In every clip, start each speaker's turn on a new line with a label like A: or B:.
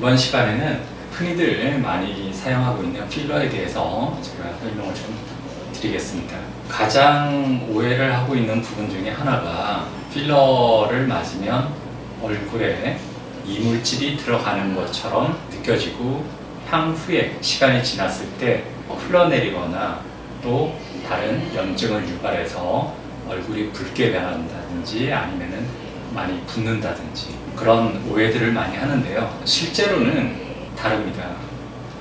A: 이번 시간에는 흔히들 많이 사용하고 있는 필러에 대해서 제가 설명을 좀 드리겠습니다. 가장 오해를 하고 있는 부분 중에 하나가 필러를 맞으면 얼굴에 이물질이 들어가는 것처럼 느껴지고 향후에 시간이 지났을 때 흘러내리거나 또 다른 염증을 유발해서 얼굴이 붉게 변한다든지 아니면은 많이 붓는다든지 그런 오해들을 많이 하는데요. 실제로는 다릅니다.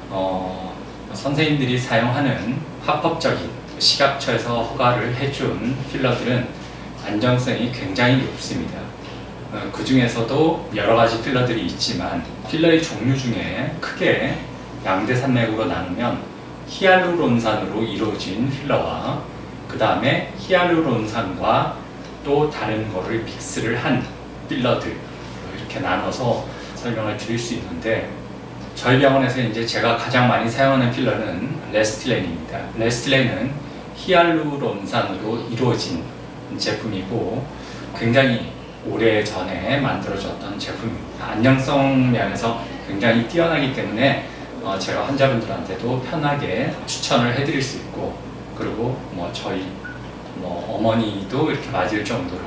A: 어, 선생님들이 사용하는 합법적인 식약처에서 허가를 해준 필러들은 안정성이 굉장히 높습니다. 어, 그 중에서도 여러 가지 필러들이 있지만 필러의 종류 중에 크게 양대 산맥으로 나누면 히알루론산으로 이루어진 필러와 그 다음에 히알루론산과 또 다른 거를 믹스를 한 필러들 이렇게 나눠서 설명을 드릴 수 있는데 저희 병원에서 이제 제가 가장 많이 사용하는 필러는 레스틸렌입니다. 레스틸렌은 히알루론산으로 이루어진 제품이고 굉장히 오래 전에 만들어졌던 제품입니다. 안정성 면에서 굉장히 뛰어나기 때문에 어, 제가 환자분들한테도 편하게 추천을 해드릴 수 있고 그리고 뭐 저희 뭐 어머니도 이렇게 맞을 정도로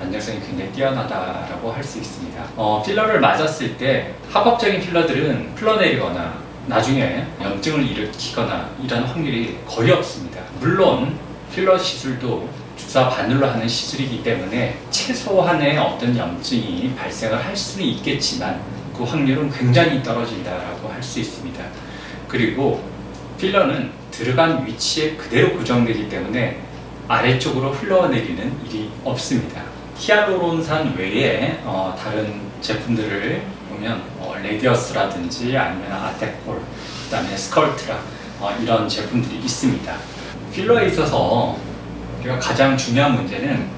A: 안정성이 굉장히 뛰어나다라고 할 수 있습니다. 어, 필러를 맞았을 때 합법적인 필러들은 흘러내리거나 나중에 염증을 일으키거나 이런 확률이 거의 없습니다. 물론 필러 시술도 주사 바늘로 하는 시술이기 때문에 최소한의 어떤 염증이 발생을 할 수는 있겠지만 그 확률은 굉장히 떨어진다라고 할 수 있습니다. 그리고 필러는 들어간 위치에 그대로 고정되기 때문에 아래쪽으로 흘러내리는 일이 없습니다. 히알루론산 외에 어, 다른 제품들을 보면 어, 레디어스라든지 아니면 아테폴, 그다음에 스컬트라 어, 이런 제품들이 있습니다. 필러에 있어서 우리가 가장 중요한 문제는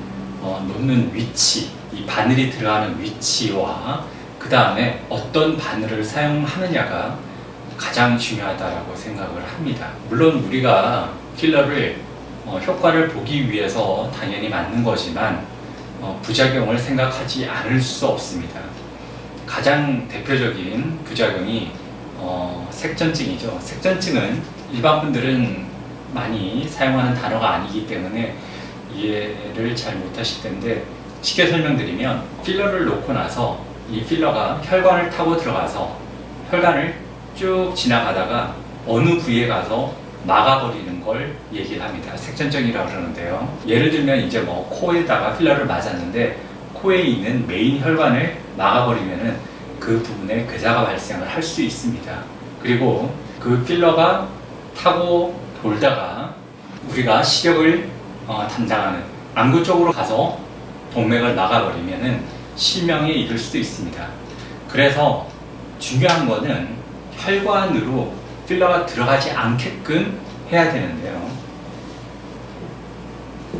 A: 어, 놓는 위치, 이 바늘이 들어가는 위치와 그 다음에 어떤 바늘을 사용하느냐가 가장 중요하다라고 생각을 합니다. 물론 우리가 필러를 어, 효과를 보기 위해서 당연히 맞는 거지만 어, 부작용을 생각하지 않을 수 없습니다. 가장 대표적인 부작용이 어, 색전증이죠. 색전증은 일반 분들은 많이 사용하는 단어가 아니기 때문에 이해를 잘 못하실 텐데 쉽게 설명드리면 필러를 놓고 나서 이 필러가 혈관을 타고 들어가서 혈관을 쭉 지나가다가 어느 부위에 가서 막아버리는 걸 얘기를 합니다. 색전증이라고 그러는데요. 예를 들면 이제 뭐 코에다가 필러를 맞았는데 코에 있는 메인 혈관을 막아버리면은 그 부분에 괴사가 발생을 할 수 있습니다. 그리고 그 필러가 타고 돌다가 우리가 시력을 어, 담당하는 안구 쪽으로 가서 동맥을 막아버리면은 실명에 이를 수도 있습니다. 그래서 중요한 거는 혈관으로 필러가 들어가지 않게끔 해야 되는데요.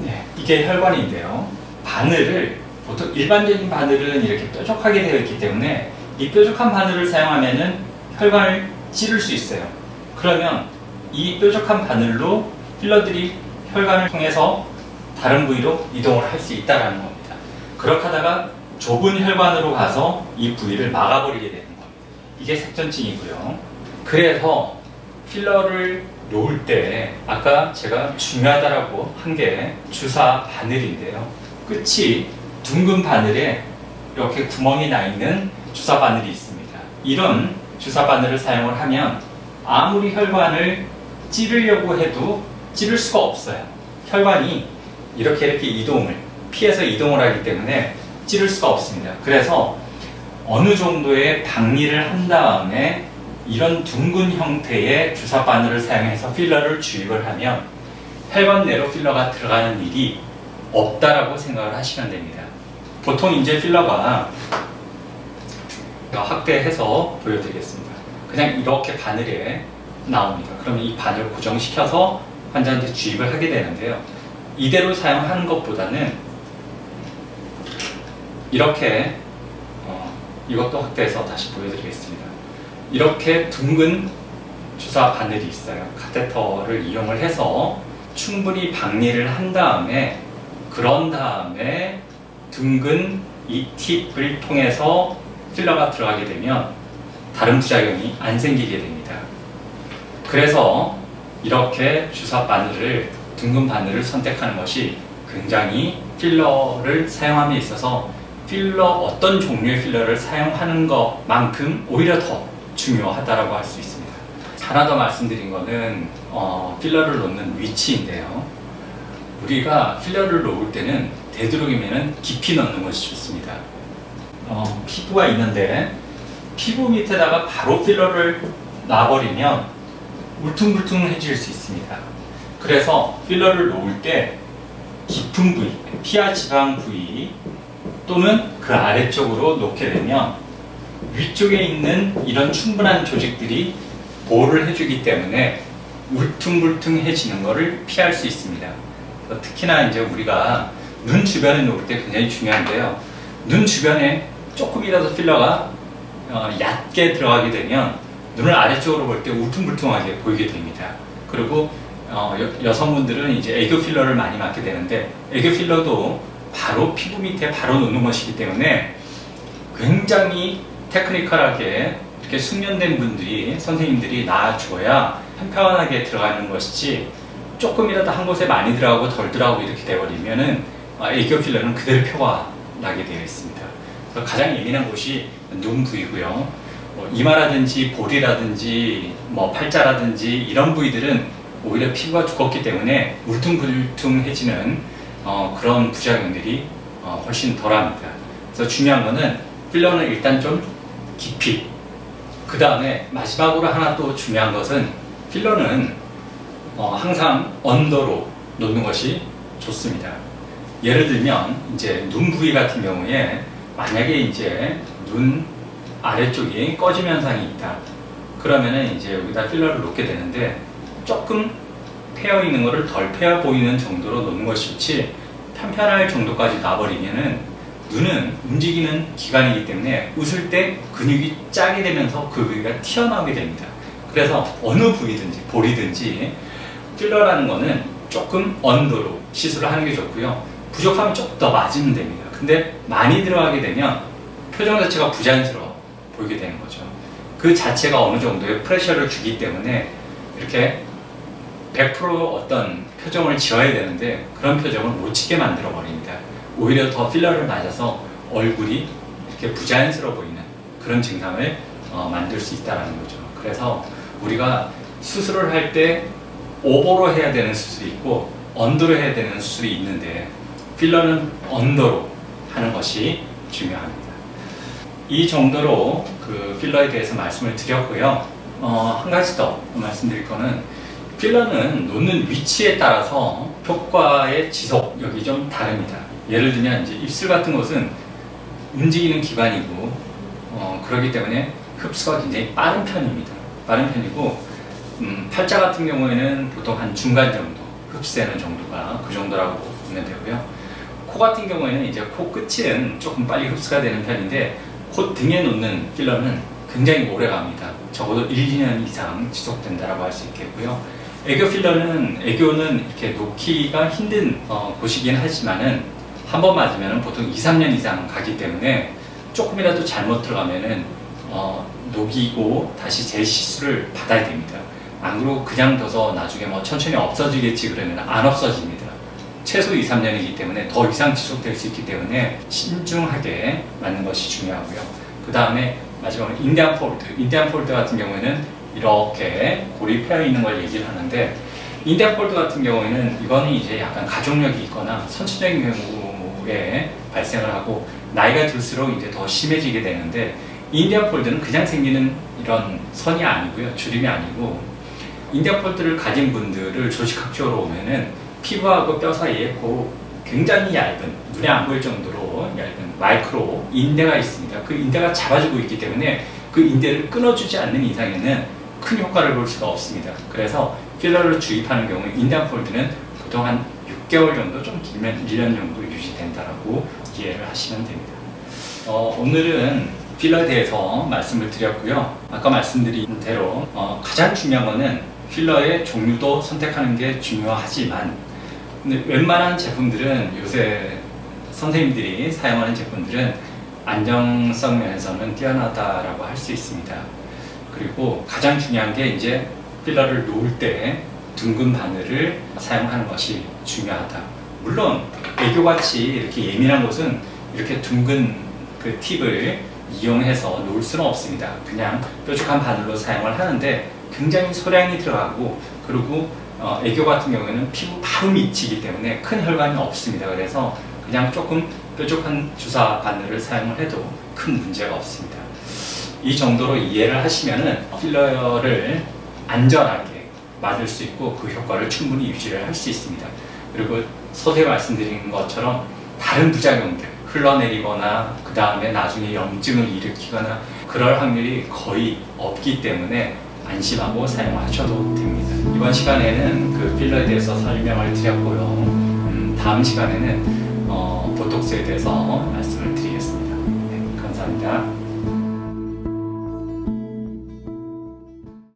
A: 네, 이게 혈관인데요. 바늘을 보통 일반적인 바늘은 이렇게 뾰족하게 되어 있기 때문에 이 뾰족한 바늘을 사용하면은 혈관을 찌를 수 있어요. 그러면 이 뾰족한 바늘로 필러들이 혈관을 통해서 다른 부위로 이동을 할 수 있다는 겁니다. 그렇게 하다가 좁은 혈관으로 가서 이 부위를 막아버리게 되는 겁니다. 이게 색전증이고요. 그래서 필러를 놓을 때 아까 제가 중요하다라고 한 게 주사 바늘인데요. 끝이 둥근 바늘에 이렇게 구멍이 나 있는 주사 바늘이 있습니다. 이런 주사 바늘을 사용을 하면 아무리 혈관을 찌르려고 해도 찌를 수가 없어요. 혈관이 이렇게 이렇게 이동을 피해서 이동을 하기 때문에 찌를 수가 없습니다. 그래서 어느 정도의 박리를 한 다음에 이런 둥근 형태의 주사 바늘을 사용해서 필러를 주입을 하면 혈관 내로 필러가 들어가는 일이 없다라고 생각을 하시면 됩니다. 보통 이제 필러가 확대해서 보여드리겠습니다. 그냥 이렇게 바늘에 나옵니다. 그러면 이 바늘을 고정시켜서 환자한테 주입을 하게 되는데요. 이대로 사용하는 것보다는 이렇게 어, 이것도 확대해서 다시 보여드리겠습니다. 이렇게 둥근 주사 바늘이 있어요. 카테터를 이용을 해서 충분히 박리를 한 다음에 그런 다음에 둥근 이 팁을 통해서 필러가 들어가게 되면 다른 부작용이 안 생기게 됩니다. 그래서 이렇게 주사 바늘을 둥근 바늘을 선택하는 것이 굉장히 필러를 사용함에 있어서 필러 어떤 종류의 필러를 사용하는 것만큼 오히려 더 중요하다라고 할 수 있습니다. 하나 더 말씀드린 거는 어, 필러를 놓는 위치인데요. 우리가 필러를 놓을 때는 되도록이면 깊이 넣는 것이 좋습니다. 어, 피부가 있는데 피부 밑에다가 바로 필러를 놔버리면 울퉁불퉁해질 수 있습니다. 그래서 필러를 놓을 때 깊은 부위, 피하 지방 부위 또는 그 아래쪽으로 놓게 되면 위쪽에 있는 이런 충분한 조직들이 보호를 해주기 때문에 울퉁불퉁해지는 것을 피할 수 있습니다. 그래서 특히나 이제 우리가 눈 주변에 놓을 때 굉장히 중요한데요. 눈 주변에 조금이라도 필러가 어, 얕게 들어가게 되면 눈을 아래쪽으로 볼 때 울퉁불퉁하게 보이게 됩니다. 그리고 어, 여, 성분들은 이제 애교 필러를 많이 맞게 되는데 애교 필러도 바로 피부 밑에 바로 놓는 것이기 때문에 굉장히 테크니컬하게 이렇게 숙련된 분들이 선생님들이 놔줘야 편편하게 들어가는 것이지 조금이라도 한 곳에 많이 들어가고 덜 들어가고 이렇게 돼버리면은 아, 애교 필러는 그대로 표가 나게 되어 있습니다. 그래서 가장 예민한 곳이 눈 부위고요. 뭐 이마라든지 볼이라든지 뭐 팔자라든지 이런 부위들은 오히려 피부가 두껍기 때문에 울퉁불퉁해지는 어, 그런 부작용들이 어, 훨씬 덜합니다. 그래서 중요한 거는 필러는 일단 좀 깊이 그 다음에 마지막으로 하나 또 중요한 것은 필러는 어, 항상 언더로 놓는 것이 좋습니다. 예를 들면 이제 눈 부위 같은 경우에 만약에 이제 눈 아래쪽이 꺼짐 현상이 있다. 그러면은 이제 여기다 필러를 놓게 되는데 조금 패여 있는 거를 덜 패여 보이는 정도로 놓는 것이 좋지 편편할 정도까지 놔버리면은 눈은 움직이는 기관이기 때문에 웃을 때 근육이 짜게 되면서 그 부위가 튀어나오게 됩니다. 그래서 어느 부위든지 볼이든지 필러라는 거는 조금 언더로 시술을 하는 게 좋고요. 부족하면 조금 더 맞으면 됩니다. 근데 많이 들어가게 되면 표정 자체가 부자연스러워 보이게 되는 거죠. 그 자체가 어느 정도의 프레셔를 주기 때문에 이렇게 100% 어떤 표정을 지어야 되는데 그런 표정을 못 짓게 만들어 버립니다. 오히려 더 필러를 맞아서 얼굴이 이렇게 부자연스러워 보이는 그런 증상을 어, 만들 수 있다는 거죠. 그래서 우리가 수술을 할 때 오버로 해야 되는 수술이 있고 언더로 해야 되는 수술이 있는데 필러는 언더로 하는 것이 중요합니다. 이 정도로 그 필러에 대해서 말씀을 드렸고요. 어, 한 가지 더 말씀드릴 거는 필러는 놓는 위치에 따라서 효과의 지속력이 좀 다릅니다. 예를 들면 이제 입술 같은 곳은 움직이는 기관이고 어, 그렇기 때문에 흡수가 굉장히 빠른 편입니다. 빠른 편이고 음, 팔자 같은 경우에는 보통 한 중간 정도 흡수되는 정도가 그 정도라고 보면 되고요. 코 같은 경우에는 이제 코 끝은 조금 빨리 흡수가 되는 편인데 코 등에 놓는 필러는 굉장히 오래 갑니다. 적어도 1, 2년 이상 지속된다라고 할 수 있겠고요. 애교 필러는 애교는 이렇게 놓기가 힘든 어, 곳이긴 하지만은 한 번 맞으면 보통 2, 3년 이상 가기 때문에 조금이라도 잘못 들어가면은 어, 녹이고 다시 재시술을 받아야 됩니다. 안 그러고 그냥 둬서 나중에 뭐 천천히 없어지겠지 그러면 안 없어집니다. 최소 2, 3년이기 때문에 더 이상 지속될 수 있기 때문에 신중하게 맞는 것이 중요하고요. 그 다음에 마지막으로 인디안 폴드. 인디안 폴드 같은 경우에는 이렇게 패여 있는 걸 얘기를 하는데 인디안 폴드 같은 경우에는 이거는 이제 약간 가족력이 있거나 선천적인 경우 에 발생을 하고 나이가 들수록 이제 더 심해지게 되는데 인디안 폴드는 그냥 생기는 이런 선이 아니고요. 주름이 아니고 인디안 폴드를 가진 분들을 조직학적으로 보면은 피부하고 뼈 사이에 그 굉장히 얇은 눈에 안 보일 정도로 얇은 마이크로 인대가 있습니다. 그 인대가 잡아주고 있기 때문에 그 인대를 끊어주지 않는 이상에는 큰 효과를 볼 수가 없습니다. 그래서 필러를 주입하는 경우 인디안 폴드는 보통 한 6개월 정도 좀 길면 1년 정도 유지된다라고 이해를 하시면 됩니다. 어, 오늘은 필러에 대해서 말씀을 드렸고요. 아까 말씀드린 대로 어, 가장 중요한 거는 필러의 종류도 선택하는 게 중요하지만 근데 웬만한 제품들은 요새 선생님들이 사용하는 제품들은 안정성 면에서는 뛰어나다라고 할 수 있습니다. 그리고 가장 중요한 게 이제 필러를 놓을 때 둥근 바늘을 사용하는 것이 중요하다. 물론 애교같이 이렇게 예민한 곳은 이렇게 둥근 그 팁을 이용해서 놓을 수는 없습니다. 그냥 뾰족한 바늘로 사용을 하는데 굉장히 소량이 들어가고 그리고 어, 애교 같은 경우에는 피부 바로 미치기 때문에 큰 혈관이 없습니다. 그래서 그냥 조금 뾰족한 주사 바늘을 사용을 해도 큰 문제가 없습니다. 이 정도로 이해를 하시면은 필러를 안전하게 맞을 수 있고 그 효과를 충분히 유지를 할 수 있습니다. 그리고 서두에 말씀드린 것처럼 다른 부작용들 흘러내리거나 그 다음에 나중에 염증을 일으키거나 그럴 확률이 거의 없기 때문에 안심하고 사용하셔도 됩니다. 이번 시간에는 그 필러에 대해서 설명을 드렸고요. 음, 다음 시간에는 어, 보톡스에 대해서 말씀을